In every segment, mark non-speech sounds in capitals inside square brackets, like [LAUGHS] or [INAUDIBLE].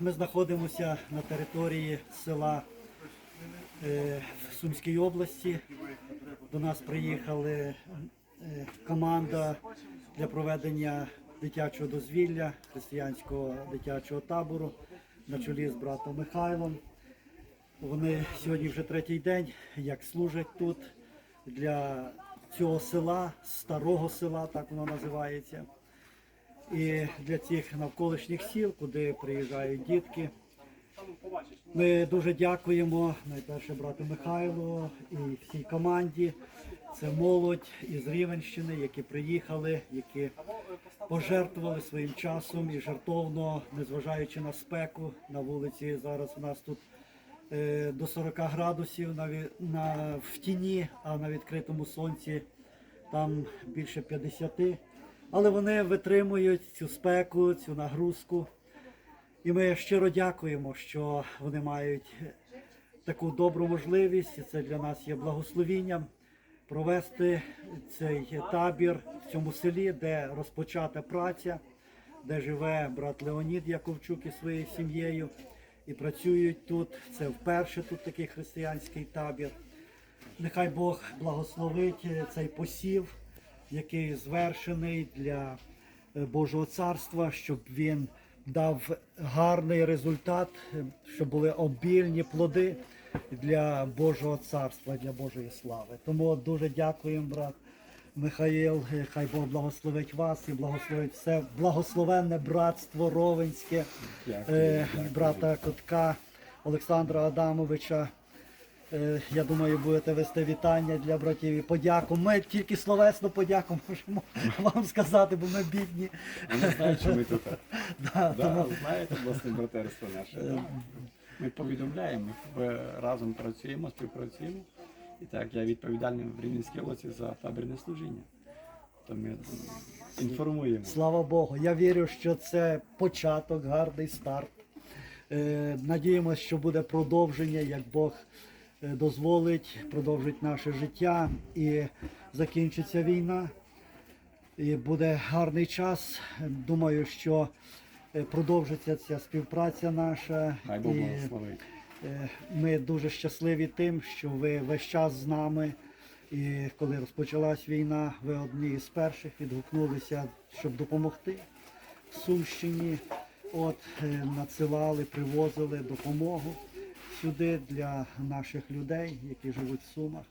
Ми знаходимося на території села е, в Сумській області. До нас приїхали е, команда для проведення дитячого дозвілля, християнського дитячого табору на чолі з братом Михайлом. Вони сьогодні вже третій день, як служать тут для цього села, старого села, так воно називається. І для цих навколишніх сіл, куди приїжджають дітки. Ми дуже дякуємо найперше брату Михайлу і всій команді. Це молодь із Рівенщини, які приїхали, які пожертвували своїм часом і жертовно, незважаючи на спеку на вулиці. Зараз у нас тут е, до 40 градусів на, на, в тіні, а на відкритому сонці там більше 50. Але вони витримують цю спеку, цю нагрузку. І ми щиро дякуємо, що вони мають таку добру можливість, і це для нас є благословінням провести цей табір в цьому селі, де розпочата праця, де живе брат Леонід Яковчук із своєю сім'єю. І працюють тут. Це вперше тут такий християнський табір. Нехай Бог благословить е, цей посів, який звершений для е, Божого царства, щоб він дав гарний результат, е, щоб були обільні плоди для Божого царства, для Божої слави. Тому дуже дякуємо, брат Михаїл. Е, Хай Бог благословить вас і благословить все благословенне братство Ровенське, е, брата Котка Олександра Адамовича. Е, Я думаю, будете вести вітання для братів і подяку. Ми тільки словесно подяку можемо [LAUGHS] вам сказати, бо ми бідні. Вони знають, що ми тут. [LAUGHS] Да, Да, тому, знаєте, власне братерство наше. Ми повідомляємо, ми разом працюємо, співпрацюємо. І так, я відповідальний в Рівненській області за табірне служіння. То ми інформуємо. слава Богу. Я вірю, що це початок, гарний старт. Е, Надіємося, що буде продовження, як Бог дозволить, продовжить наше життя і закінчиться війна. І буде гарний час. Думаю, що е, продовжиться ця співпраця наша. Хай Бог благословить. Е, Ми дуже щасливі тим, що ви весь час з нами. І коли розпочалась війна, ви одні з перших відгукнулися, щоб допомогти в Сумщині. От е, надсилали, привозили допомогу сюди для наших людей, які живуть в Сумах.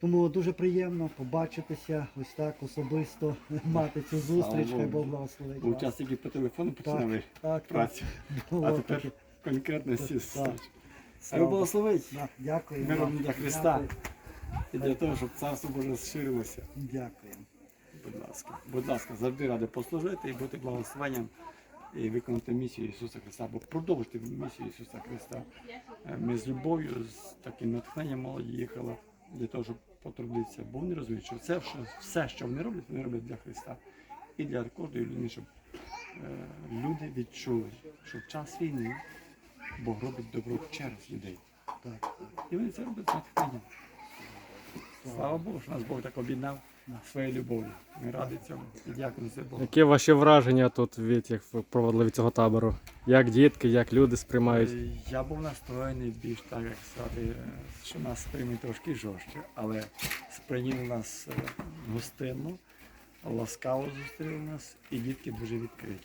Тому дуже приємно побачитися ось так особисто, [LAUGHS] мати цю зустріч. Хай Бог благословить. Вас. час тільки по телефону Так, починали так, так. працю. Було А тепер таке. конкретно всі Так. зустріч. Хай благословить. Да, Дякую. Миром для Христа. І для того, щоб царство Боже зширилося. Дякую. Будь ласка, будь ласка, завжди ради послужити і бути благословенням і виконати місію Ісуса Христа, або продовжити місію Ісуса Христа. Е, Ми з любов'ю, з таким натхненням молоді їхали для того, щоб потрудитися. Бо вони розуміють, що це все, що вони роблять, вони роблять для Христа. І для кожної людини, щоб е, люди відчули, що в час війни Бог робить добро через людей. І вони це роблять з натхненням. Слава Богу, що нас Бог так об'єднав своєю любов'ю. Ми раді цьому і дякуємо за Богу. Які ваші враження тут від як ви проводили від цього табору? Як дітки, як люди сприймають? Е, Я був настроєний більш так, як сказати, е, що нас приймуть трошки жорстче, але сприйняли нас е, гостинно, ласкаво зустріли нас, і дітки дуже відкриті.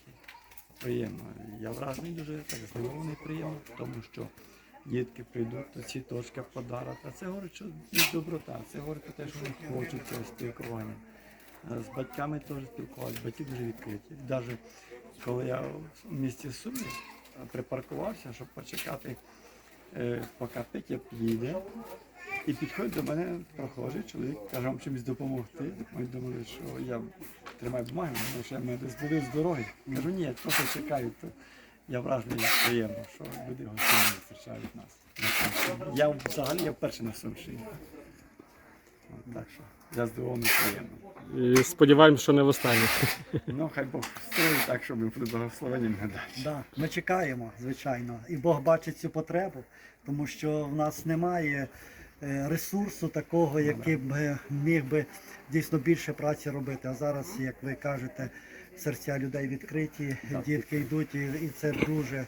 Приємно. Я вражений дуже так здивований приємно, тому що дітки прийдуть до ці точки подарок. А це говорить, що доброта, це говорить про те, що вони хочуть цього спілкування. Е, З батьками теж спілкувалися, батьки дуже відкриті. Навіть коли я в місті Сумі е, припаркувався, щоб почекати, е, поки Петя підійде. І підходить до мене прохожий чоловік, каже, вам чимось допомогти. Ми думали, що я тримаю бумагу, тому що я мене збудив з дороги. Кажу, ні, просто чекаю. Я вражений приємно, що люди гостинно зустрічають нас. Я взагалі я вперше на Сумщині. Так що я здивований приємно. І сподіваємось, що не востаннє. Ну, хай Бог строїть так, щоб ми були благословені надалі. Да, ми чекаємо, звичайно, і Бог бачить цю потребу, тому що в нас немає е, ресурсу такого, який б е, міг би дійсно більше праці робити. А зараз, як ви кажете, серця людей відкриті, дітки йдуть, і, і це дуже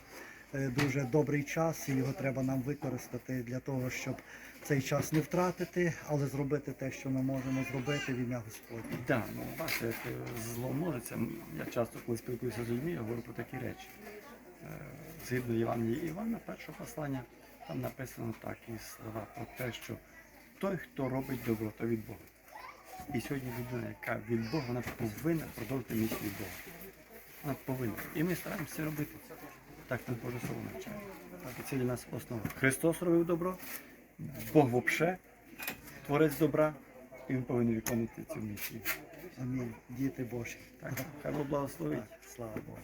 е, дуже добрий час, і його треба нам використати для того, щоб цей час не втратити, але зробити те, що ми можемо зробити в ім'я Господнє. Да, ну бачите, як е, зло множиться. Я часто, коли спілкуюся з людьми, я говорю про такі речі. Е, Згідно Євангелія Івана, першого послання, там написано такі слова про те, що той, хто робить добро, то від Бога. І сьогодні людина, яка від Бога, вона повинна продовжити місць від Бога. Вона повинна. І ми стараємося це робити. Так нас Боже Слово навчає. І це для нас основа. Христос робив добро, Бог вообще, творець добра, і він повинен виконувати цю місію. Амінь. Діти Божі. Так, хай Бог благословить. Слава Богу.